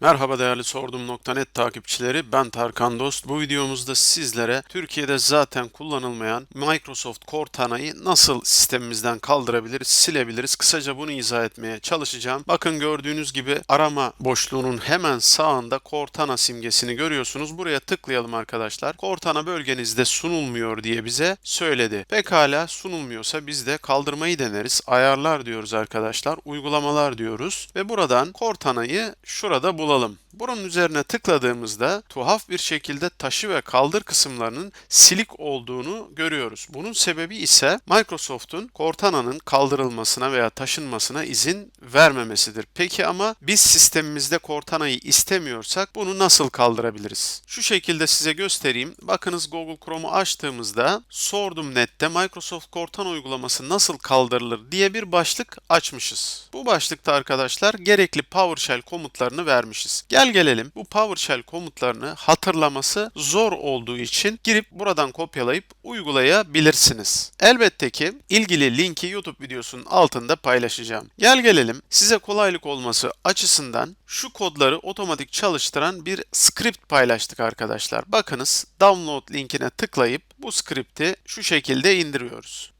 Merhaba değerli Sordum.net takipçileri ben Tarkan Dost. Bu videomuzda sizlere Türkiye'de zaten kullanılmayan Microsoft Cortana'yı nasıl sistemimizden kaldırabiliriz, silebiliriz. Kısaca bunu izah etmeye çalışacağım. Bakın gördüğünüz gibi arama boşluğunun hemen sağında Cortana simgesini görüyorsunuz. Buraya tıklayalım arkadaşlar. Cortana bölgenizde sunulmuyor diye bize söyledi. Pekala sunulmuyorsa biz de kaldırmayı deneriz. Ayarlar diyoruz arkadaşlar. Uygulamalar diyoruz ve buradan Cortana'yı şurada bulalım bulalım. Bunun üzerine tıkladığımızda tuhaf bir şekilde taşı ve kaldır kısımlarının silik olduğunu görüyoruz. Bunun sebebi ise Microsoft'un Cortana'nın kaldırılmasına veya taşınmasına izin vermemesidir. Peki ama biz sistemimizde Cortana'yı istemiyorsak bunu nasıl kaldırabiliriz? Şu şekilde size göstereyim. Bakınız Google Chrome'u açtığımızda sordum nette Microsoft Cortana uygulaması nasıl kaldırılır diye bir başlık açmışız. Bu başlıkta arkadaşlar gerekli PowerShell komutlarını vermişiz. Gel Gel gelelim bu PowerShell komutlarını hatırlaması zor olduğu için girip buradan kopyalayıp uygulayabilirsiniz. Elbette ki ilgili linki YouTube videosunun altında paylaşacağım. Gel gelelim size kolaylık olması açısından şu kodları otomatik çalıştıran bir script paylaştık arkadaşlar. Bakınız download linkine tıklayıp bu script'i şu şekilde indiriyoruz.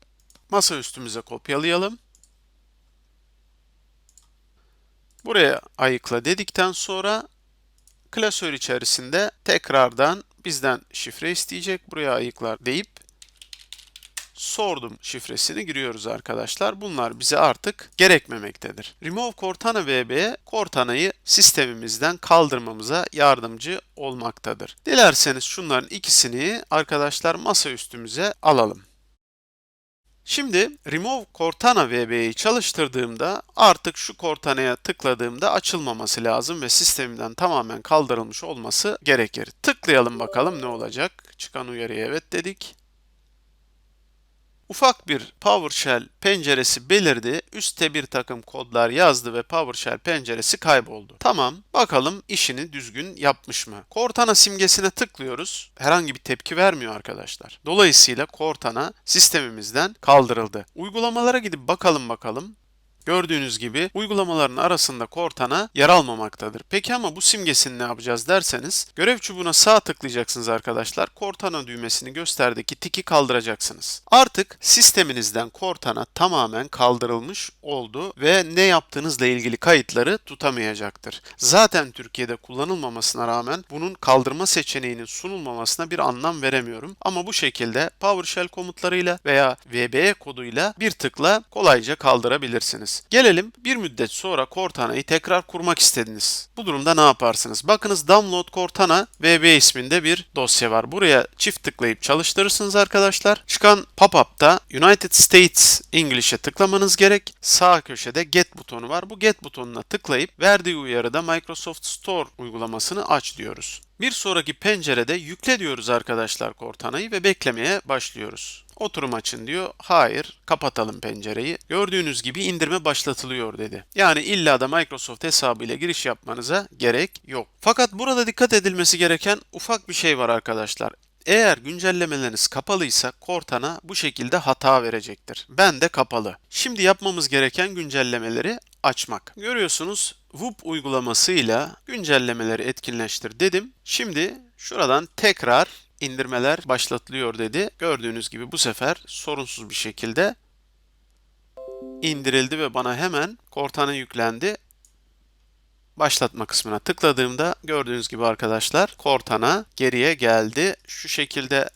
Masa üstümüze kopyalayalım. Buraya ayıkla dedikten sonra klasör içerisinde tekrardan bizden şifre isteyecek. Buraya ayıklar deyip sordum şifresini giriyoruz arkadaşlar. Bunlar bize artık gerekmemektedir. Remove Cortana VB Cortana'yı sistemimizden kaldırmamıza yardımcı olmaktadır. Dilerseniz şunların ikisini arkadaşlar masa üstümüze alalım. Şimdi Remove Cortana VB'yi çalıştırdığımda artık şu Cortana'ya tıkladığımda açılmaması lazım ve sistemden tamamen kaldırılmış olması gerekir. Tıklayalım bakalım ne olacak. Çıkan uyarıya evet dedik. Ufak bir PowerShell penceresi belirdi. Üste bir takım kodlar yazdı ve PowerShell penceresi kayboldu. Tamam, bakalım işini düzgün yapmış mı? Cortana simgesine tıklıyoruz. Herhangi bir tepki vermiyor arkadaşlar. Dolayısıyla Cortana sistemimizden kaldırıldı. Uygulamalara gidip bakalım bakalım. Gördüğünüz gibi uygulamaların arasında Cortana yer almamaktadır. Peki ama bu simgesini ne yapacağız derseniz görev çubuğuna sağ tıklayacaksınız arkadaşlar. Cortana düğmesini gösterdeki tiki kaldıracaksınız. Artık sisteminizden Cortana tamamen kaldırılmış oldu ve ne yaptığınızla ilgili kayıtları tutamayacaktır. Zaten Türkiye'de kullanılmamasına rağmen bunun kaldırma seçeneğinin sunulmamasına bir anlam veremiyorum. Ama bu şekilde PowerShell komutlarıyla veya VBE koduyla bir tıkla kolayca kaldırabilirsiniz. Gelelim bir müddet sonra Cortana'yı tekrar kurmak istediniz. Bu durumda ne yaparsınız? Bakınız Download Cortana VB isminde bir dosya var. Buraya çift tıklayıp çalıştırırsınız arkadaşlar. Çıkan pop-up'ta United States English'e tıklamanız gerek. Sağ köşede Get butonu var. Bu Get butonuna tıklayıp verdiği uyarıda Microsoft Store uygulamasını aç diyoruz. Bir sonraki pencerede yükle diyoruz arkadaşlar Cortana'yı ve beklemeye başlıyoruz. Oturum açın diyor. Hayır, kapatalım pencereyi. Gördüğünüz gibi indirme başlatılıyor dedi. Yani illa da Microsoft hesabıyla giriş yapmanıza gerek yok. Fakat burada dikkat edilmesi gereken ufak bir şey var arkadaşlar. Eğer güncellemeleriniz kapalıysa Cortana bu şekilde hata verecektir. Ben de kapalı. Şimdi yapmamız gereken güncellemeleri açmak. Görüyorsunuz WUP uygulamasıyla güncellemeleri etkinleştir dedim. Şimdi şuradan tekrar indirmeler başlatılıyor dedi. Gördüğünüz gibi bu sefer sorunsuz bir şekilde indirildi ve bana hemen Cortana yüklendi. Başlatma kısmına tıkladığımda gördüğünüz gibi arkadaşlar Cortana geriye geldi. Şu şekilde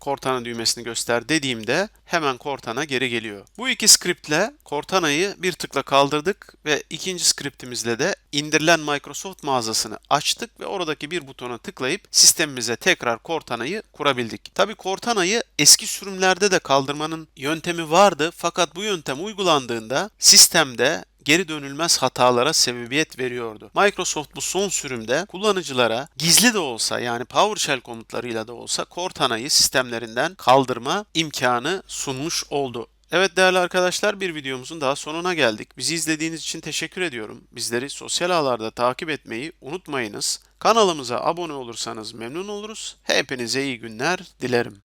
Cortana düğmesini göster dediğimde hemen Cortana geri geliyor. Bu iki scriptle Cortana'yı bir tıkla kaldırdık ve ikinci scriptimizle de indirilen Microsoft mağazasını açtık ve oradaki bir butona tıklayıp sistemimize tekrar Cortana'yı kurabildik. Tabi Cortana'yı eski sürümlerde de kaldırmanın yöntemi vardı fakat bu yöntem uygulandığında sistemde geri dönülmez hatalara sebebiyet veriyordu. Microsoft bu son sürümde kullanıcılara gizli de olsa yani PowerShell komutlarıyla da olsa Cortana'yı sistemlerinden kaldırma imkanı sunmuş oldu. Evet değerli arkadaşlar bir videomuzun daha sonuna geldik. Bizi izlediğiniz için teşekkür ediyorum. Bizleri sosyal ağlarda takip etmeyi unutmayınız. Kanalımıza abone olursanız memnun oluruz. Hepinize iyi günler dilerim.